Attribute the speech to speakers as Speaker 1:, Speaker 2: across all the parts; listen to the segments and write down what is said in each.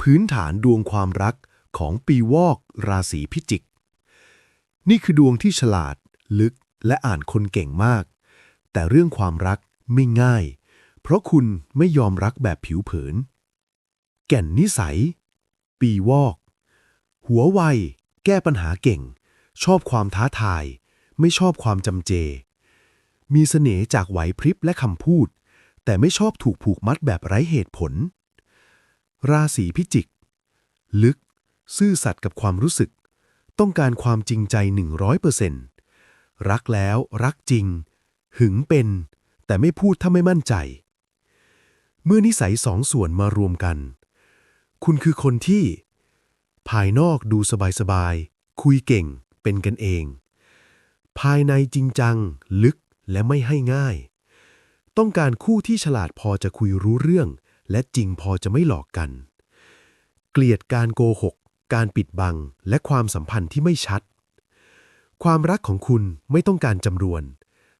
Speaker 1: พื้นฐานดวงความรักของปีวอกราศีพิจิก นี่คือดวงที่ฉลาด ลึกและอ่านคนเก่งมาก แต่เรื่องความรักไม่ง่าย เพราะคุณไม่ยอมรักแบบผิวเผิน แก่นนิสัย ปีวอก หัวไว แก้ปัญหาเก่ง ชอบความท้าทาย ไม่ชอบความจำเจ มีเสน่ห์จากไหวพริบและคำพูด แต่ไม่ชอบถูกผูกมัดแบบไร้เหตุผล ราศีพิจิก ลึก ซื่อสัตย์กับความรู้สึก ต้องการความจริงใจ 100%รักแล้วรักจริง หึงเป็น แต่ไม่พูดถ้าไม่มั่นใจ เมื่อนิสัยสองส่วนมารวมกัน คุณคือคนที่ ภายนอกดูสบายๆ คุยเก่ง เป็นกันเอง ภายในจริงจัง ลึกและไม่ให้ง่าย ต้องการคู่ที่ฉลาดพอจะคุยรู้เรื่อง และจริงพอจะไม่หลอกกัน เกลียดการโกหก การปิดบัง และความสัมพันธ์ที่ไม่ชัด ความรักของคุณไม่ต้องการจำรวน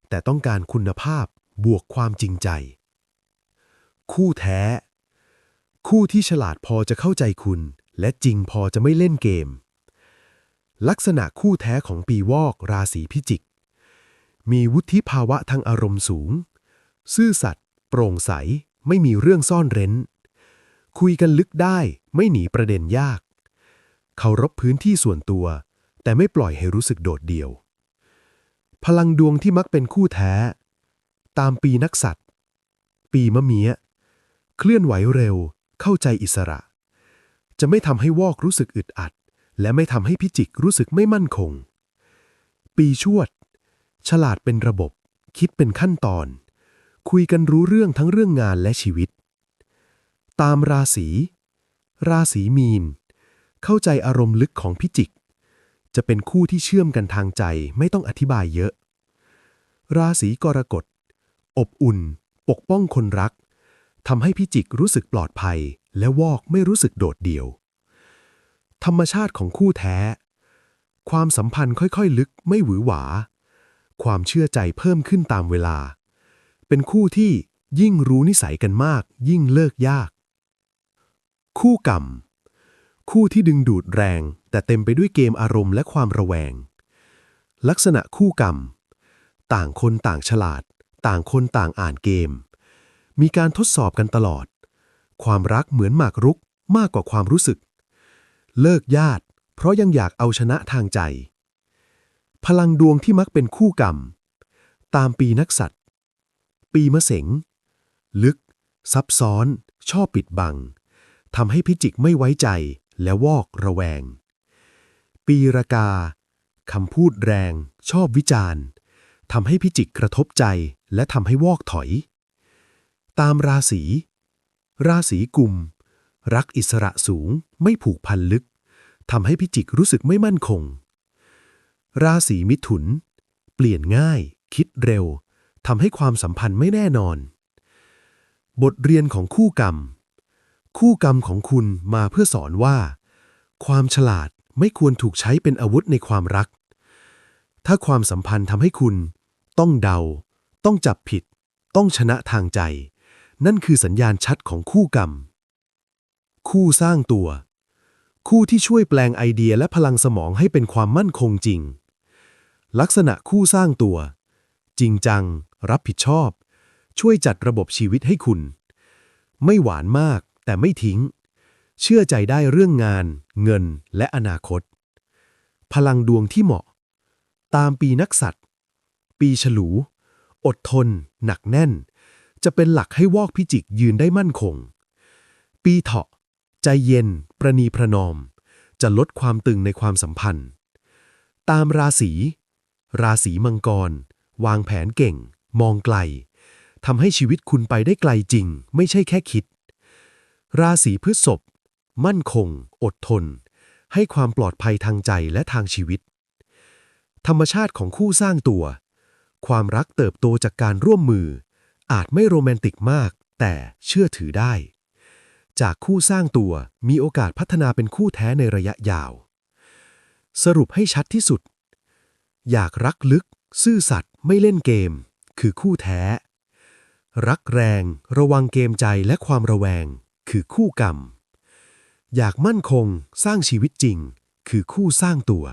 Speaker 1: แต่ต้องการคุณภาพบวกความจริงใจ คู่แท้ คู่ที่ฉลาดพอจะเข้าใจคุณ และจริงพอจะไม่เล่นเกม ลักษณะคู่แท้ของปีวอกราศีพิจิก มีวุฒิภาวะทางอารมณ์สูง ซื่อสัตย์โปร่งใส ไม่มีเรื่องซ่อนเร้น คุยกันลึกได้ไม่หนีประเด็นยาก เคารพพื้นที่ส่วนตัว แต่ไม่ปล่อยให้รู้สึกโดดเดี่ยว พลังดวงที่มักเป็นคู่แท้ ตามปีนักสัตว์ ปีมะเมียเคลื่อนไหวเร็ว เข้าใจอิสระ จะไม่ทำให้วอกรู้สึกอึดอัด และไม่ทำให้พิจิกรู้สึกไม่มั่นคง ปีชวด ฉลาดเป็นระบบ คิดเป็นขั้นตอน คุยกันรู้เรื่องทั้งเรื่องงานและชีวิต ตามราศี ราศีมีน เข้าใจอารมณ์ลึกของพิจิก จะเป็นคู่ที่เชื่อมกันทางใจไม่ต้องอธิบายเยอะ ราศีกรกฎ อบอุ่น ปกป้องคนรักทำให้พิจิกรู้สึกปลอดภัย และวอกไม่รู้สึกโดดเดี่ยว ธรรมชาติของคู่แท้ ความสัมพันธ์ค่อยๆ ลึกไม่หวือหวา ความเชื่อใจเพิ่มขึ้นตามเวลา เป็นคู่ที่ยิ่งรู้นิสัยกันมาก ยิ่งเลิกยาก คู่กรรม คู่ที่ดึงดูดแรง แต่เต็มไปด้วยเกมอารมณ์และความระแวง ลักษณะคู่กรรม ต่างคนต่างฉลาด ต่างคนต่างอ่านเกม มีการทดสอบกันตลอด ความรักเหมือนหมากรุกมากกว่าความรู้สึก เลิกญาติ เพราะยังอยากเอาชนะทางใจ พลังดวงที่มักเป็นคู่กรรม ตามปีนักสัตว์ ปีมะเสง ลึก ซับซ้อน ชอบปิดบังทำให้พิจิกไม่ไว้ใจและวอกระแวง ปีรากาคำพูดแรง ชอบวิจารณ์ทำให้พิจิกกระทบใจและทำให้วอกถอย ตามราศี ราศีกุม รักอิสระสูงไม่ผูกพันลึกทำให้พิจิกรู้สึกไม่มั่นคง ราศีมิถุน เปลี่ยนง่าย คิดเร็ว ทำให้ความสัมพันธ์ไม่แน่นอน บทเรียนของคู่กรรม คู่กรรมของคุณมาเพื่อสอนว่า ความฉลาดไม่ควรถูกใช้เป็นอาวุธในความรัก ถ้าความสัมพันธ์ทำให้คุณ ต้องเดา ต้องจับผิด ต้องชนะทางใจ นั่นคือสัญญาณชัดของคู่กรรม คู่สร้างตัว คู่ที่ช่วยแปลงไอเดียและพลังสมองให้เป็นความมั่นคงจริง ลักษณะคู่สร้างตัว จริงจัง รับผิดชอบ ช่วยจัดระบบชีวิตให้คุณ ไม่หวานมากแต่ไม่ทิ้ง เชื่อใจได้เรื่องงาน เงินและอนาคต พลังดวงที่เหมาะ ตามปีนักสัตว์ ปีฉลู อดทน หนักแน่น จะเป็นหลักให้วอกพิจิกยืนได้มั่นคง ปีเถาะ ใจเย็น ประนีประนอม จะลดความตึงในความสัมพันธ์ ตามราศี ราศีมังกร วางแผนเก่ง มองไกลทำให้ชีวิตคุณไปได้ไกลจริง ไม่ใช่แค่คิด ราศีพฤษภมั่นคง อดทน ให้ความปลอดภัยทางใจและทางชีวิต ธรรมชาติของคู่สร้างตัว ความรักเติบโตจากการร่วมมือ อาจไม่โรแมนติกมาก แต่เชื่อถือได้ จากคู่สร้างตัวมีโอกาสพัฒนาเป็นคู่แท้ในระยะยาว สรุปให้ชัดที่สุด อยากรักลึก ซื่อสัตย์ ไม่เล่นเกม คือคู่แท้ รักแรง ระวังเกมใจและความระแวง คือคู่กรรม อยากมั่นคง สร้างชีวิตจริง คือคู่สร้างตัว